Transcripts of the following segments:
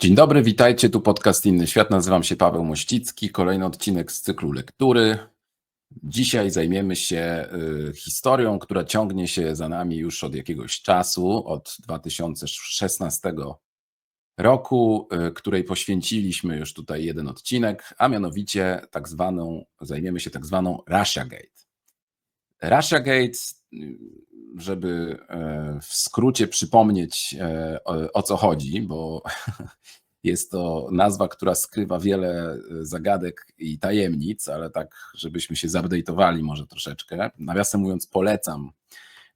Dzień dobry, witajcie. Tu podcast Inny Świat. Nazywam się Paweł Mościcki. Kolejny odcinek z cyklu lektury. Dzisiaj zajmiemy się y, historią, która ciągnie się za nami już od jakiegoś czasu, od 2016 roku, y, której poświęciliśmy już tutaj jeden odcinek, a mianowicie tak zwaną, zajmiemy się tak zwaną Russiagate. Russiagate, y, żeby e, w skrócie przypomnieć e, o, co chodzi, bo jest to nazwa, która skrywa wiele e, zagadek i tajemnic, ale tak, żebyśmy się zupdate'owali może troszeczkę. Nawiasem mówiąc, polecam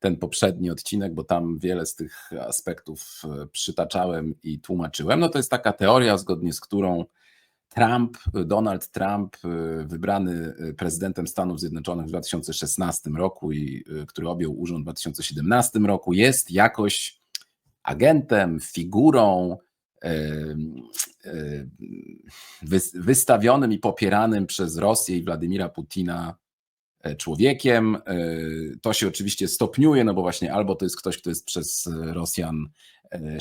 ten poprzedni odcinek, bo tam wiele z tych aspektów przytaczałem i tłumaczyłem. No to jest taka teoria, zgodnie z którą Trump, Donald Trump, y, wybrany y, prezydentem Stanów Zjednoczonych w 2016 roku i y, który objął urząd w 2017 roku, jest jakoś agentem, figurą wystawionym i popieranym przez Rosję i Władimira Putina e, człowiekiem. E, to się oczywiście stopniuje, no bo właśnie albo to jest ktoś, kto jest przez Rosjan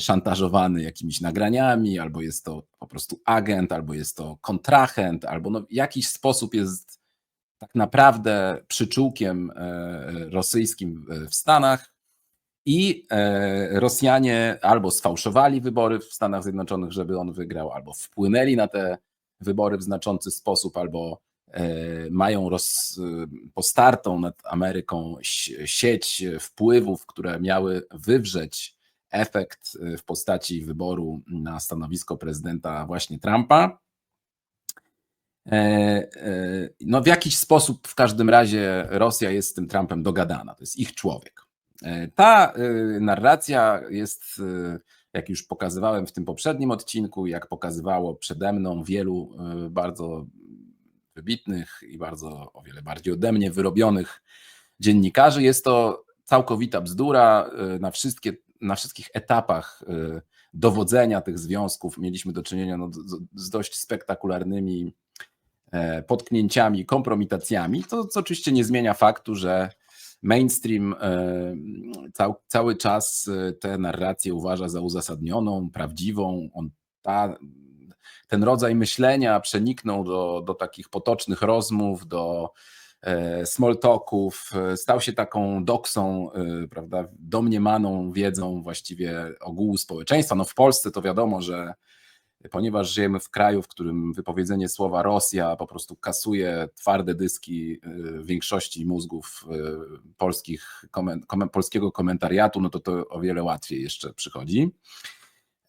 szantażowany jakimiś nagraniami, albo jest to po prostu agent, albo jest to kontrahent, albo no w jakiś sposób jest tak naprawdę przyczółkiem e, rosyjskim w Stanach. I e, Rosjanie albo sfałszowali wybory w Stanach Zjednoczonych, żeby on wygrał, albo wpłynęli na te wybory w znaczący sposób, albo mają roz, postartą nad Ameryką sieć wpływów, które miały wywrzeć efekt y, w postaci wyboru na stanowisko prezydenta właśnie Trumpa. E, e, no w jakiś sposób w każdym razie Rosja jest z tym Trumpem dogadana, to jest ich człowiek. E, ta y, narracja jest, y, jak już pokazywałem w tym poprzednim odcinku, jak pokazywało przede mną wielu bardzo wybitnych i bardzo o wiele bardziej ode mnie wyrobionych dziennikarzy, jest to całkowita bzdura na wszystkie na wszystkich etapach y, dowodzenia tych związków mieliśmy do czynienia no, z dość spektakularnymi e, potknięciami, kompromitacjami, to co oczywiście nie zmienia faktu, że mainstream e, cał, cały czas e, tę narrację uważa za uzasadnioną, prawdziwą. On, ta, ten rodzaj myślenia przeniknął do, do takich potocznych rozmów, do small talków, e, stał się taką doksą, e, prawda, domniemaną wiedzą właściwie ogółu społeczeństwa. No w Polsce to wiadomo, że ponieważ żyjemy w kraju, w którym wypowiedzenie słowa Rosja po prostu kasuje twarde dyski większości mózgów polskich, polskiego komentariatu, no to to o wiele łatwiej jeszcze przychodzi.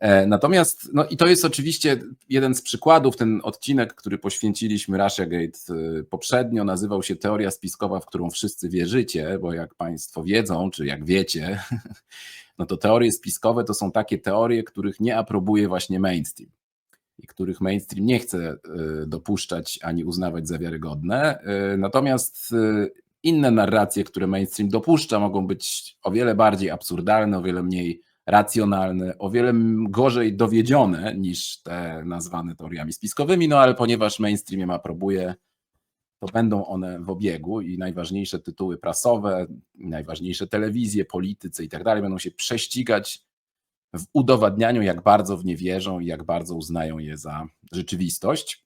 E, natomiast, no i to jest oczywiście jeden z przykładów, ten odcinek, który poświęciliśmy Russiagate e, poprzednio, nazywał się Teoria spiskowa, w którą wszyscy wierzycie, bo jak Państwo wiedzą, czy jak wiecie, no to teorie spiskowe to są takie teorie, których nie aprobuje właśnie mainstream i których mainstream nie chce e, dopuszczać ani uznawać za wiarygodne. Natomiast inne narracje, które mainstream dopuszcza, mogą być o wiele bardziej absurdalne, o wiele mniej racjonalne, o wiele gorzej dowiedzione niż te nazwane teoriami spiskowymi, no ale ponieważ mainstream je aprobuje, to będą one w obiegu i najważniejsze tytuły prasowe, najważniejsze telewizje, politycy i tak dalej będą się prześcigać w udowadnianiu, jak bardzo w nie wierzą i jak bardzo uznają je za rzeczywistość.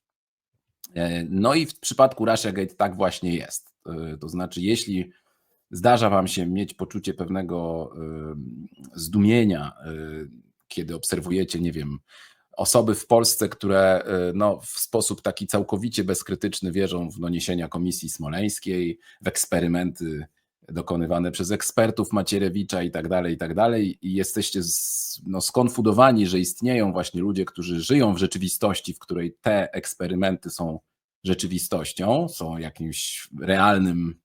E, no i w przypadku Russiagate tak właśnie jest. E, to znaczy, jeśli zdarza Wam się mieć poczucie pewnego zdumienia, y, kiedy obserwujecie, nie wiem, osoby w Polsce, które y, no, w sposób taki całkowicie bezkrytyczny wierzą w doniesienia Komisji Smoleńskiej, w eksperymenty dokonywane przez ekspertów Macierewicza i tak dalej, i tak dalej, i jesteście z, no, skonfudowani, że istnieją właśnie ludzie, którzy żyją w rzeczywistości, w której te eksperymenty są rzeczywistością, są jakimś realnym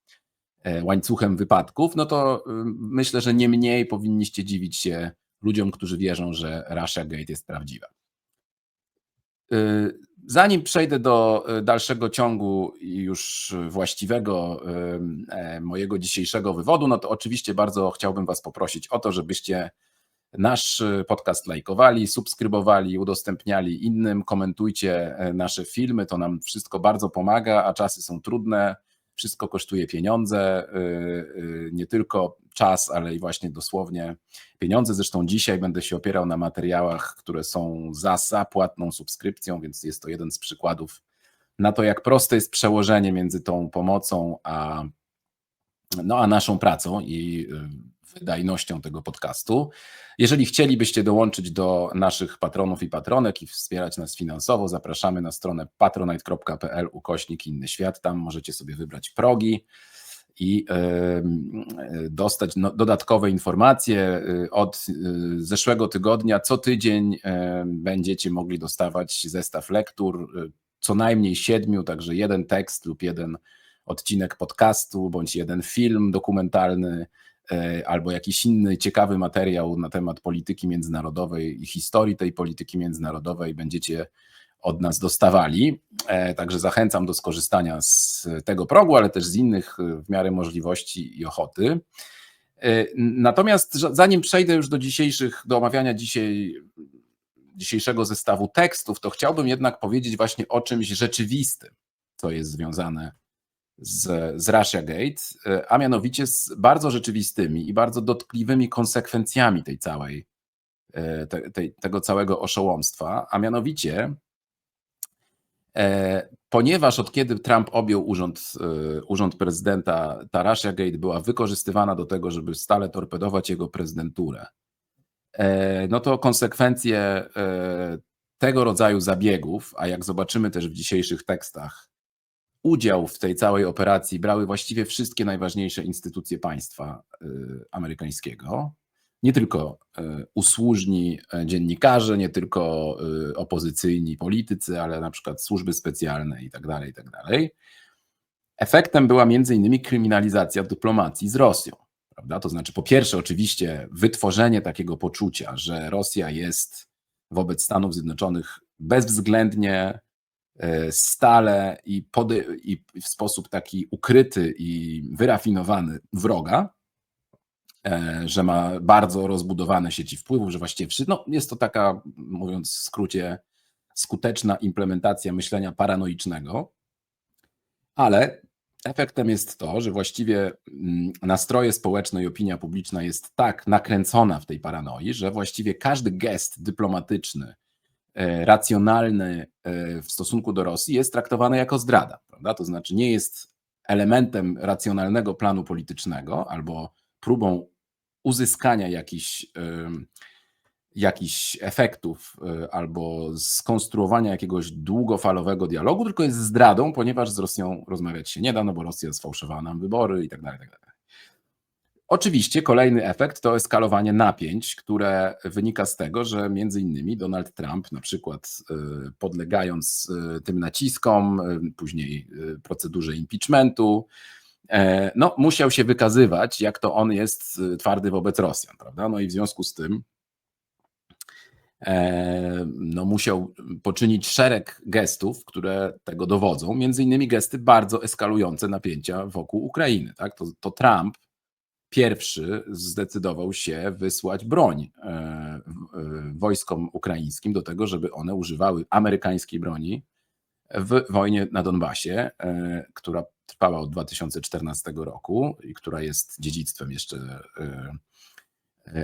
łańcuchem wypadków, no to y, myślę, że nie mniej powinniście dziwić się ludziom, którzy wierzą, że Russia Gate jest prawdziwa. Y, zanim przejdę do y, dalszego ciągu już właściwego e, mojego dzisiejszego wywodu, no to oczywiście bardzo chciałbym Was poprosić o to, żebyście nasz podcast lajkowali, subskrybowali, udostępniali innym, komentujcie e, nasze filmy, to nam wszystko bardzo pomaga, a czasy są trudne wszystko kosztuje pieniądze, y, y, nie tylko czas, ale i właśnie dosłownie pieniądze. Zresztą dzisiaj będę się opierał na materiałach, które są za zapłatną subskrypcją, więc jest to jeden z przykładów na to, jak proste jest przełożenie między tą pomocą a, no, a naszą pracą i y, wydajnością tego podcastu. Jeżeli chcielibyście dołączyć do naszych patronów i patronek i wspierać nas finansowo, zapraszamy na stronę patronite.pl ukośnik inny świat. Tam możecie sobie wybrać progi i dostać no, dodatkowe informacje. Y, od y, zeszłego tygodnia co tydzień będziecie mogli dostawać zestaw lektur, co najmniej siedmiu, także jeden tekst lub jeden odcinek podcastu, bądź jeden film dokumentalny, albo jakiś inny ciekawy materiał na temat polityki międzynarodowej i historii tej polityki międzynarodowej będziecie od nas dostawali. E, także zachęcam do skorzystania z tego progu, ale też z innych e, w miarę możliwości i ochoty. Natomiast zanim przejdę już do dzisiejszych, do omawiania dzisiaj dzisiejszego zestawu tekstów, to chciałbym jednak powiedzieć właśnie o czymś rzeczywistym, co jest związane z, z Russia Gate, a mianowicie z bardzo rzeczywistymi i bardzo dotkliwymi konsekwencjami tej całej, e, te, tej, tego całego oszołomstwa, a mianowicie e, ponieważ od kiedy Trump objął urząd, e, urząd prezydenta, ta Russia Gate była wykorzystywana do tego, żeby stale torpedować jego prezydenturę, E, no to konsekwencje e, tego rodzaju zabiegów, a jak zobaczymy też w dzisiejszych tekstach, udział w tej całej operacji brały właściwie wszystkie najważniejsze instytucje państwa e, amerykańskiego. Nie tylko usłużni dziennikarze, nie tylko opozycyjni politycy, ale na przykład służby specjalne i tak dalej, i tak dalej. Efektem była między innymi kryminalizacja dyplomacji z Rosją. Prawda? To znaczy, po pierwsze, oczywiście, wytworzenie takiego poczucia, że Rosja jest wobec Stanów Zjednoczonych bezwzględnie, e, stale i, i w sposób taki ukryty i wyrafinowany wroga, e, że ma bardzo rozbudowane sieci wpływów, że właściwie no, jest to taka, mówiąc w skrócie, skuteczna implementacja myślenia paranoicznego, ale Efektem jest to, że właściwie mm, nastroje społeczne i opinia publiczna jest tak nakręcona w tej paranoi, że właściwie każdy gest dyplomatyczny, e, racjonalny e, w stosunku do Rosji jest traktowany jako zdrada. Prawda? To znaczy nie jest elementem racjonalnego planu politycznego albo próbą uzyskania jakichś jakichś efektów y, albo skonstruowania jakiegoś długofalowego dialogu, tylko jest zdradą, ponieważ z Rosją rozmawiać się nie da, no bo Rosja sfałszowała nam wybory i tak dalej, tak dalej. Oczywiście kolejny efekt to eskalowanie napięć, które wynika z tego, że między innymi Donald Trump, na przykład y, podlegając y, tym naciskom, później procedurze impeachmentu, e, no, musiał się wykazywać, jak to on jest twardy wobec Rosjan, prawda? No i w związku z tym E, no, musiał poczynić szereg gestów, które tego dowodzą, między innymi gesty bardzo eskalujące napięcia wokół Ukrainy. Tak? To, to Trump pierwszy zdecydował się wysłać broń e, e, wojskom ukraińskim do tego, żeby one używały amerykańskiej broni w wojnie na Donbasie, która trwała od 2014 roku i która jest dziedzictwem jeszcze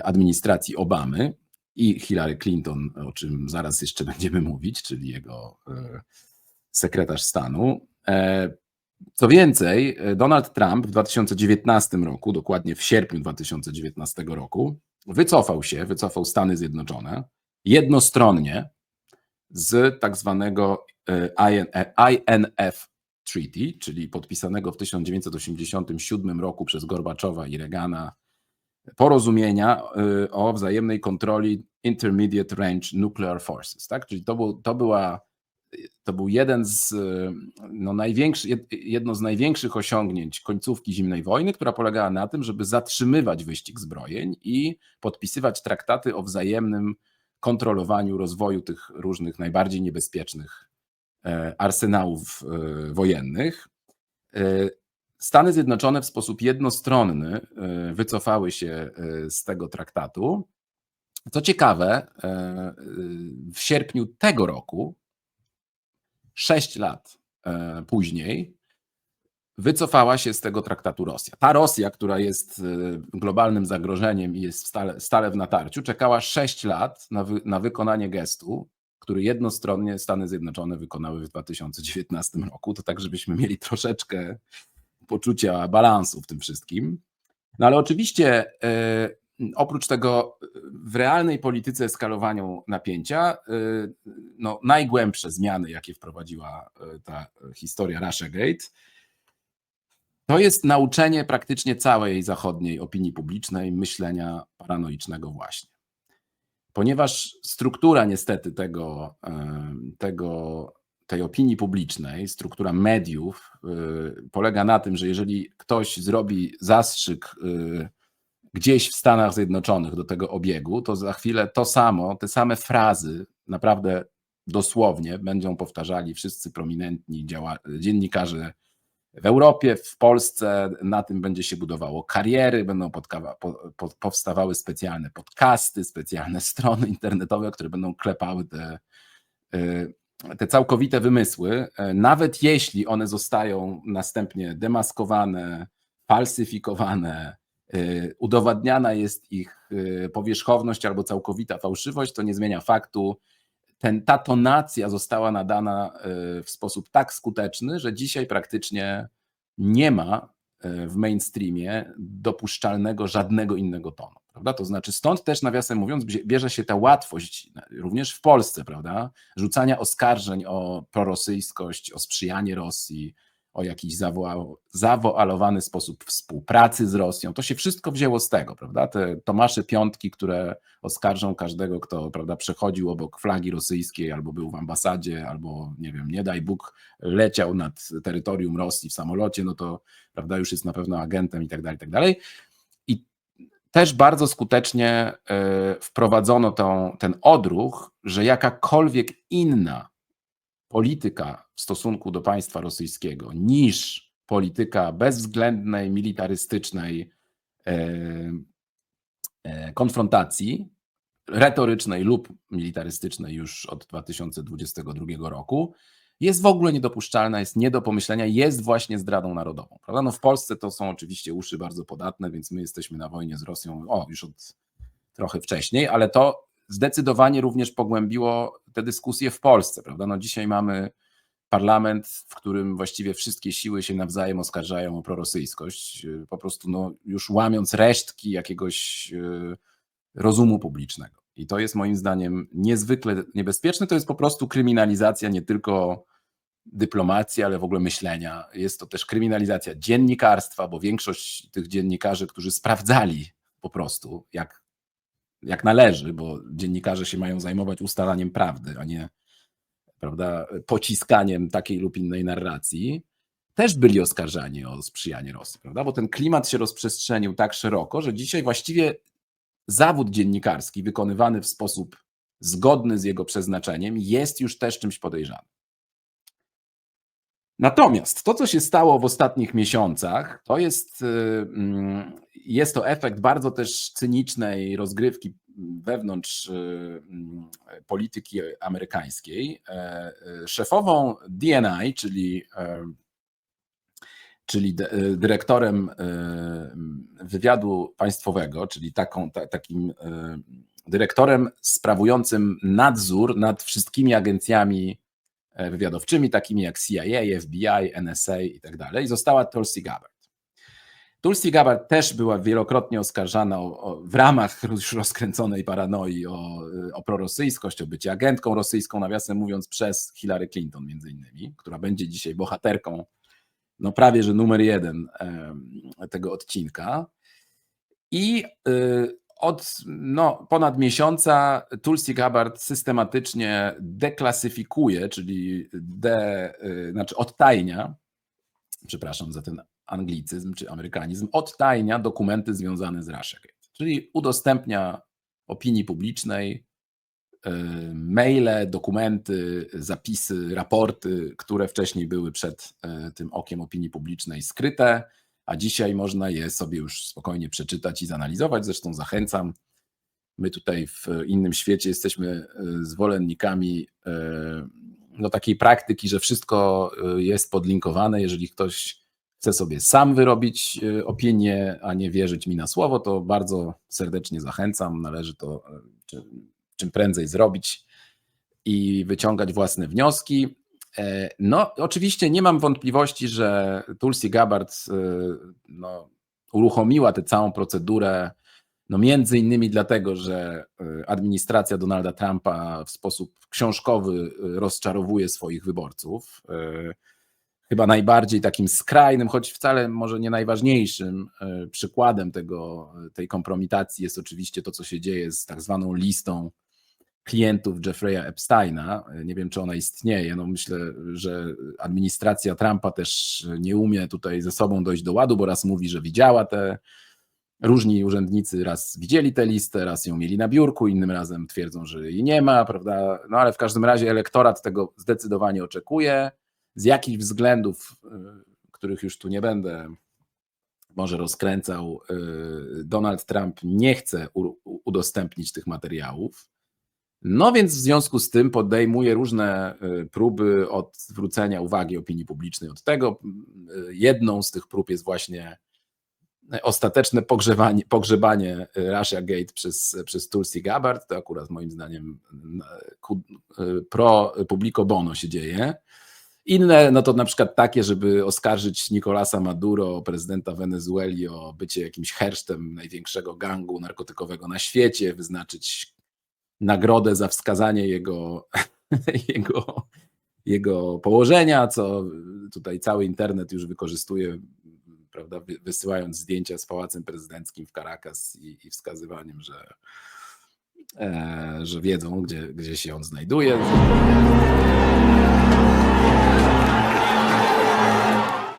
administracji Obamy i Hillary Clinton, o czym zaraz jeszcze będziemy mówić, czyli jego e, sekretarz stanu. E, co więcej, Donald Trump w 2019 roku, dokładnie w sierpniu 2019 roku, wycofał się, wycofał Stany Zjednoczone jednostronnie z tak zwanego INF e, Treaty, czyli podpisanego w 1987 roku przez Gorbaczowa i Reagana porozumienia o wzajemnej kontroli Intermediate Range Nuclear Forces. Tak? Czyli to, był, to, była, to był jeden z, no największy, jedno z największych osiągnięć końcówki zimnej wojny, która polegała na tym, żeby zatrzymywać wyścig zbrojeń i podpisywać traktaty o wzajemnym kontrolowaniu rozwoju tych różnych najbardziej niebezpiecznych e, arsenałów e, wojennych. E, Stany Zjednoczone w sposób jednostronny wycofały się z tego traktatu. Co ciekawe, w sierpniu tego roku, sześć lat później, wycofała się z tego traktatu Rosja. Ta Rosja, która jest y, globalnym zagrożeniem i jest stale, stale w natarciu, czekała 6 lat na, wy, na wykonanie gestu, który jednostronnie Stany Zjednoczone wykonały w 2019 roku. To tak, żebyśmy mieli troszeczkę poczucia balansu w tym wszystkim. No ale oczywiście y, oprócz tego w realnej polityce eskalowaniu napięcia, y, no, najgłębsze zmiany, jakie wprowadziła ta historia Russiagate, to jest nauczenie praktycznie całej zachodniej opinii publicznej myślenia paranoicznego właśnie. Ponieważ struktura niestety tego, tego, tej opinii publicznej, struktura mediów y, polega na tym, że jeżeli ktoś zrobi zastrzyk y, gdzieś w Stanach Zjednoczonych do tego obiegu, to za chwilę to samo, te same frazy, naprawdę dosłownie będą powtarzali wszyscy prominentni dziennikarze w Europie, w Polsce na tym będzie się budowało kariery, będą podkawa, po, po, powstawały specjalne podcasty, specjalne strony internetowe, które będą klepały te, y, te całkowite wymysły, e, nawet jeśli one zostają następnie demaskowane, falsyfikowane, udowadniana jest ich y, powierzchowność albo całkowita fałszywość, to nie zmienia faktu, ten, ta tonacja została nadana e, w sposób tak skuteczny, że dzisiaj praktycznie nie ma w mainstreamie dopuszczalnego żadnego innego tonu. Prawda? To znaczy, stąd też, nawiasem mówiąc, bierze się ta łatwość, również w Polsce, prawda? rzucania oskarżeń o prorosyjskość, o sprzyjanie Rosji, o jakiś zawoalowany sposób współpracy z Rosją. To się wszystko wzięło z tego, prawda? Te Tomasze Piątki, które oskarżą każdego, kto prawda, przechodził obok flagi rosyjskiej, albo był w ambasadzie, albo nie wiem, nie daj Bóg, leciał nad terytorium Rosji w samolocie, no to prawda, już jest na pewno agentem i tak dalej, i tak dalej. I też bardzo skutecznie e, wprowadzono tą, ten odruch, że jakakolwiek inna polityka w stosunku do państwa rosyjskiego niż polityka bezwzględnej, militarystycznej e, e, konfrontacji, retorycznej lub militarystycznej już od 2022 roku, jest w ogóle niedopuszczalna, jest nie do pomyślenia, jest właśnie zdradą narodową. Prawda? No w Polsce to są oczywiście uszy bardzo podatne, więc my jesteśmy na wojnie z Rosją o, już od trochę wcześniej, ale to zdecydowanie również pogłębiło te dyskusje w Polsce. Prawda? No dzisiaj mamy parlament, w którym właściwie wszystkie siły się nawzajem oskarżają o prorosyjskość, po prostu no, już łamiąc resztki jakiegoś e, rozumu publicznego. I to jest moim zdaniem niezwykle niebezpieczne. To jest po prostu kryminalizacja nie tylko dyplomacji, ale w ogóle myślenia. Jest to też kryminalizacja dziennikarstwa, bo większość tych dziennikarzy, którzy sprawdzali po prostu, jak jak należy, bo dziennikarze się mają zajmować ustalaniem prawdy, a nie prawda, pociskaniem takiej lub innej narracji, też byli oskarżani o sprzyjanie Rosji, prawda? Bo ten klimat się rozprzestrzenił tak szeroko, że dzisiaj właściwie zawód dziennikarski wykonywany w sposób zgodny z jego przeznaczeniem jest już też czymś podejrzanym. Natomiast to, co się stało w ostatnich miesiącach, to jest, y, mm, jest to efekt bardzo też cynicznej rozgrywki wewnątrz y, mm, polityki amerykańskiej. E, e, szefową DNI, czyli, e, czyli dyrektorem wywiadu państwowego, czyli taką, takim dyrektorem sprawującym nadzór nad wszystkimi agencjami wywiadowczymi, takimi jak CIA, FBI, NSA i tak dalej. Została Tulsi Gabbard. Tulsi Gabbard też była wielokrotnie oskarżana o, o, w ramach już rozkręconej paranoi o, o prorosyjskość, o bycie agentką rosyjską, nawiasem mówiąc, przez Hillary Clinton między innymi, która będzie dzisiaj bohaterką, no prawie że numer jeden tego odcinka. I y, od no, ponad miesiąca Tulsi Gabbard systematycznie deklasyfikuje, czyli de, y, znaczy odtajnia, przepraszam za ten anglicyzm czy amerykanizm, odtajnia dokumenty związane z Russiagate, czyli udostępnia opinii publicznej y, maile, dokumenty, zapisy, raporty, które wcześniej były przed y, tym okiem opinii publicznej skryte, a dzisiaj można je sobie już spokojnie przeczytać i zanalizować. Zresztą zachęcam. My tutaj w innym świecie jesteśmy e, zwolennikami e, no, takiej praktyki, że wszystko e, jest podlinkowane. Jeżeli ktoś chce sobie sam wyrobić y, opinię, a nie wierzyć mi na słowo, to bardzo serdecznie zachęcam. Należy to y, czym, prędzej zrobić i wyciągać własne wnioski. E, No, oczywiście nie mam wątpliwości, że Tulsi Gabbard y, no, uruchomiła tę całą procedurę, no między innymi dlatego, że y, administracja Donalda Trumpa w sposób książkowy rozczarowuje swoich wyborców. Chyba najbardziej takim skrajnym, choć wcale może nie najważniejszym y, przykładem tego, tej kompromitacji jest oczywiście to, co się dzieje z tak zwaną listą klientów Jeffrey'a Epsteina. Nie wiem, czy ona istnieje. No myślę, że administracja Trumpa też nie umie tutaj ze sobą dojść do ładu, bo raz mówi, że widziała te różni urzędnicy, raz widzieli tę listę, raz ją mieli na biurku, innym razem twierdzą, że jej nie ma, prawda? No ale w każdym razie elektorat tego zdecydowanie oczekuje. Z jakich względów, y, których już tu nie będę może rozkręcał, y, Donald Trump nie chce udostępnić tych materiałów. No więc w związku z tym podejmuje różne y, próby odwrócenia uwagi opinii publicznej od tego. Jedną z tych prób jest właśnie ostateczne pogrzebanie, pogrzebanie Russia Gate przez, przez Tulsi Gabbard. To akurat moim zdaniem pro publico bono się dzieje. Inne, no to na przykład takie, żeby oskarżyć Nicolasa Maduro, prezydenta Wenezueli, o bycie jakimś hersztem największego gangu narkotykowego na świecie, wyznaczyć nagrodę za wskazanie jego, jego, jego położenia, co tutaj cały internet już wykorzystuje, prawda, wy- wysyłając zdjęcia z pałacem prezydenckim w Caracas i, i wskazywaniem, że, e, że wiedzą, gdzie, gdzie się on znajduje.